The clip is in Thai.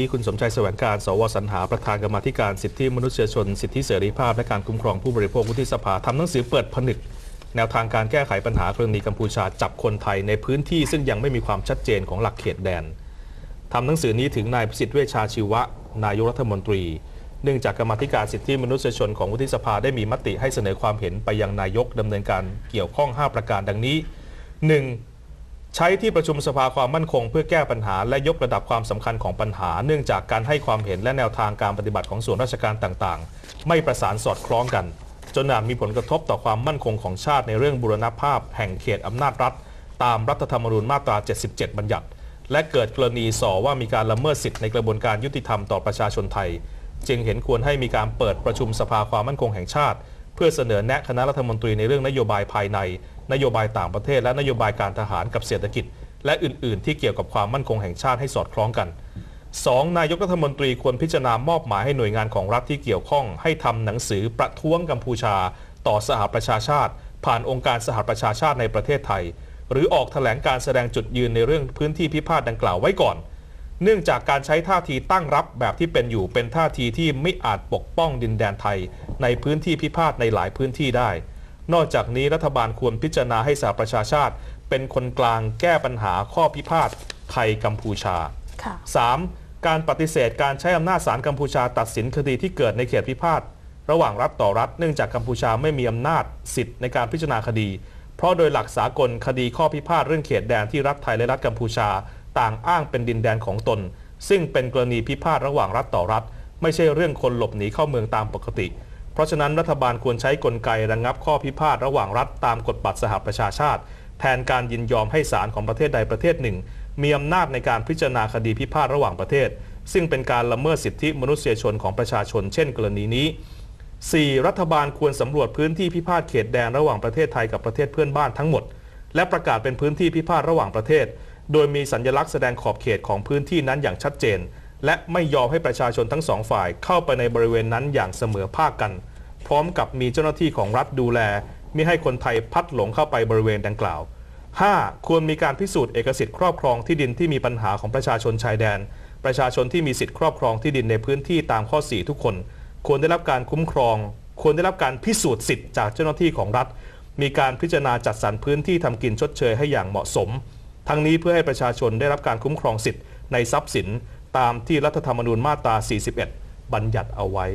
กี้คุณสมชัยแสวงการ สวสรรหาประธานกรรมธิการสิทธิมนุษยชน สิทธิเสรีภาพและการคุ้มครองผู้บริโภควุฒิสภาทำหนังสือเปิดผนึก แนวทางการแก้ไขปัญหากรณีกัมพูชาจับคนไทยในพื้นที่ซึ่งยังไม่มีความชัดเจนของหลักเขตแดนทำหนังสือนี้ถึงนายพิสิทธิ์เวชชาชีวะ นายกรัฐมนตรี เนื่องจากกรรมธิการสิทธิมนุษยชนของวุฒิสภาได้มีมติให้เสนอความเห็นไปยังนายกดำเนินการเกี่ยวข้อง 5 ประการดังนี้ 1. ใช้ที่ประชุมสภาความมั่นคง เพื่อแก้ปัญหาและยกระดับความสำคัญของปัญหา เนื่องจากการให้ความเห็นและแนวทางการปฏิบัติของส่วนราชการต่างๆ ไม่ประสานสอดคล้องกัน จนอาจมีผลกระทบต่อความมั่นคงของชาติในเรื่องบูรณภาพ แห่งเขตอำนาจรัฐ ตามรัฐธรรมนูญมาตรา 77 บัญญัติ และเกิดกรณีส่อว่ามีการละเมิดสิทธิในกระบวนการยุติธรรมต่อประชาชนไทย จึงเห็นควรให้มีการเปิดประชุมสภาความมั่นคงแห่งชาติ เพื่อเสนอแนะคณะรัฐมนตรีในเรื่องนโยบายภายใน นโยบายต่างประเทศ และนโยบายการทหารกับเศรษฐกิจ และอื่น ๆ ที่เกี่ยวกับความมั่นคงแห่งชาติให้สอดคล้องกัน 2. นายกรัฐมนตรีควรพิจารณามอบหมายให้หน่วยงานของรัฐที่เกี่ยวข้อง ให้ทำหนังสือประท้วงกัมพูชา ต่อสหประชาชาติ ผ่านองค์การสหประชาชาติในประเทศไทย หรือออกแถลงการแสดงจุดยืนในเรื่องพื้นที่พิพาทดังกล่าวไว้ก่อน เนื่องจากการใช้ท่าทีตั้งรับแบบที่เป็นอยู่เป็นท่าทีที่ไม่อาจปกป้องดินแดนไทย ในพื้นที่พิพาทในหลายพื้นที่ได้ นอกจากนี้รัฐบาลควรพิจารณาให้สหประชาชาติ เป็นคนกลางแก้ปัญหาข้อพิพาทไทยกัมพูชาค่ะ 3. การปฏิเสธการใช้อำนาจศาลกัมพูชาตัดสินคดีที่เกิดในเขตพิพาทระหว่างรัฐต่อรัฐเนื่องจากกัมพูชาไม่มีอำนาจสิทธิ์ในการพิจารณาคดี เพราะโดยหลักสากลคดีข้อพิพาทเรื่องเขตแดนที่รัฐไทยและรัฐกัมพูชา ต่างอ้างเป็นดินแดนของตน ซึ่งเป็นกรณีพิพาทระหว่างรัฐต่อรัฐ ไม่ใช่เรื่องคนหลบหนีเข้าเมืองตามปกติ เพราะฉะนั้นรัฐบาลควรใช้กลไกระงับข้อพิพาทระหว่างรัฐตามกฎบัตรสหประชาชาติ แทนการยินยอมให้ศาลของประเทศใดประเทศหนึ่ง มีอำนาจในการพิจารณาคดีพิพาทระหว่างประเทศ ซึ่งเป็นการละเมิดสิทธิมนุษยชนของประชาชน เช่น กรณีนี้ 4. รัฐบาลควรสำรวจพื้นที่พิพาทเขตแดนระหว่างประเทศไทยกับประเทศเพื่อนบ้านทั้งหมด และประกาศเป็นพื้นที่พิพาทระหว่างประเทศ โดยมีสัญลักษณ์แสดงขอบเขตของพื้นที่นั้นอย่างชัดเจน และไม่ยอมให้ประชาชนทั้งสองฝ่ายเข้าไปในบริเวณนั้นอย่างเสมอภาคกัน ร้อมกับมีเจ้าหน้าที่ของรัฐดูแลมิให้คนไทยพัดหลงเข้าไปบริเวณดังกล่าว 5. ควรมีการพิสูจน์เอกสิทธิ์ครอบครองที่ดินที่มีปัญหาของประชาชนชายแดน ประชาชนที่มีสิทธิ์ครอบครองที่ดินในพื้นที่ตามข้อ 4 ทุกคน ควรได้รับการคุ้มครอง ควรได้รับการพิสูจน์สิทธิ์จากเจ้าหน้าที่ของรัฐ มีการพิจารณาจัดสรรพื้นที่ทำกินชดเชยให้อย่างเหมาะสม ทั้งนี้เพื่อให้ประชาชนได้รับการคุ้มครองสิทธิ์ในทรัพย์สิน ตามที่รัฐธรรมนูญมาตรา 41 บัญญัติเอาไว้